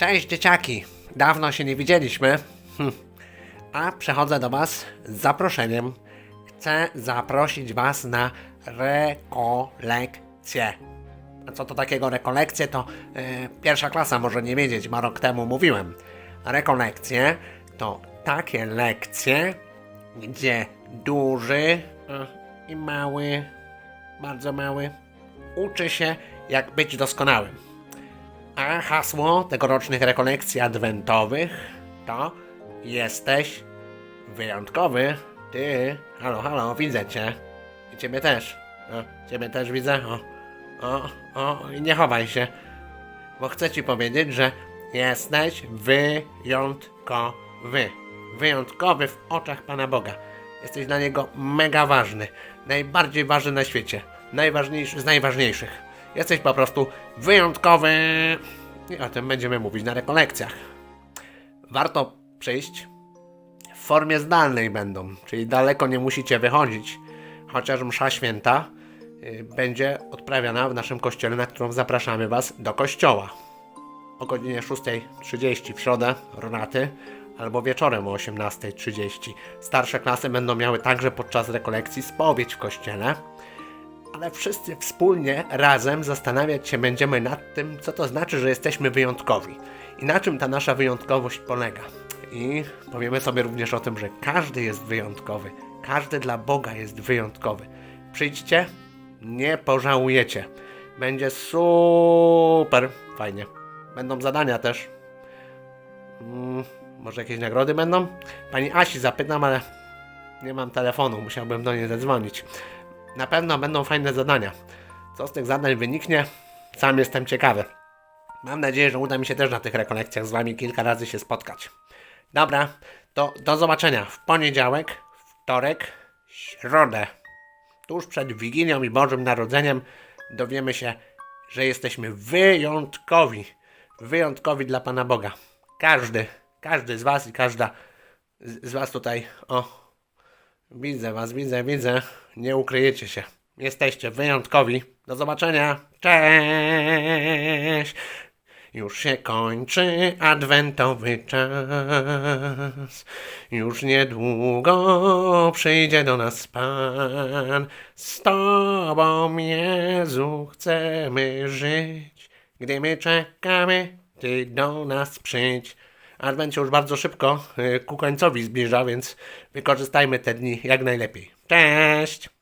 Cześć dzieciaki! Dawno się nie widzieliśmy. Hm. A przechodzę do Was z zaproszeniem. Chcę zaprosić Was na rekolekcje. A co to takiego rekolekcje? To e, pierwsza klasa może nie wiedzieć, bo rok temu mówiłem. Rekolekcje to takie lekcje, gdzie duży e, i mały, bardzo mały, uczy się jak być doskonałym. A hasło tegorocznych rekolekcji adwentowych to jesteś wyjątkowy. Ty, halo, halo, widzę cię. I ciebie też. O, ciebie też widzę. O, o, o, i nie chowaj się. Bo chcę ci powiedzieć, że jesteś wyjątkowy. Wyjątkowy w oczach Pana Boga. Jesteś dla Niego mega ważny. Najbardziej ważny na świecie. Najważniejszy z najważniejszych. Jesteś po prostu wyjątkowy. I o tym będziemy mówić na rekolekcjach. Warto przyjść. W formie zdalnej będą, czyli daleko nie musicie wychodzić. Chociaż msza święta y, będzie odprawiana w naszym kościele, na którą zapraszamy Was do kościoła. O godzinie 6.30 w środę, ronaty, albo wieczorem o 18.30. Starsze klasy będą miały także podczas rekolekcji spowiedź w kościele ale wszyscy wspólnie, razem zastanawiać się będziemy nad tym, co to znaczy, że jesteśmy wyjątkowi i na czym ta nasza wyjątkowość polega. I powiemy sobie również o tym, że każdy jest wyjątkowy, każdy dla Boga jest wyjątkowy. Przyjdźcie, nie pożałujecie. Będzie super fajnie. Będą zadania też. Mm, może jakieś nagrody będą? Pani Asi zapytam, ale nie mam telefonu, musiałbym do niej zadzwonić. Na pewno będą fajne zadania. Co z tych zadań wyniknie, sam jestem ciekawy. Mam nadzieję, że uda mi się też na tych rekolekcjach z Wami kilka razy się spotkać. Dobra, to do zobaczenia w poniedziałek, wtorek, środę. Tuż przed Wigilią i Bożym Narodzeniem dowiemy się, że jesteśmy wyjątkowi. Wyjątkowi dla Pana Boga. Każdy, każdy z Was i każda z, Was tutaj, o, Widzę was, widzę, widzę. Nie ukryjecie się. Jesteście wyjątkowi. Do zobaczenia. Cześć. Już się kończy adwentowy czas. Już niedługo przyjdzie do nas Pan. Z Tobą, Jezu, chcemy żyć. Gdy my czekamy, Ty do nas przyjdź. Advent się już bardzo szybko y, ku końcowi zbliża, więc wykorzystajmy te dni jak najlepiej. Cześć!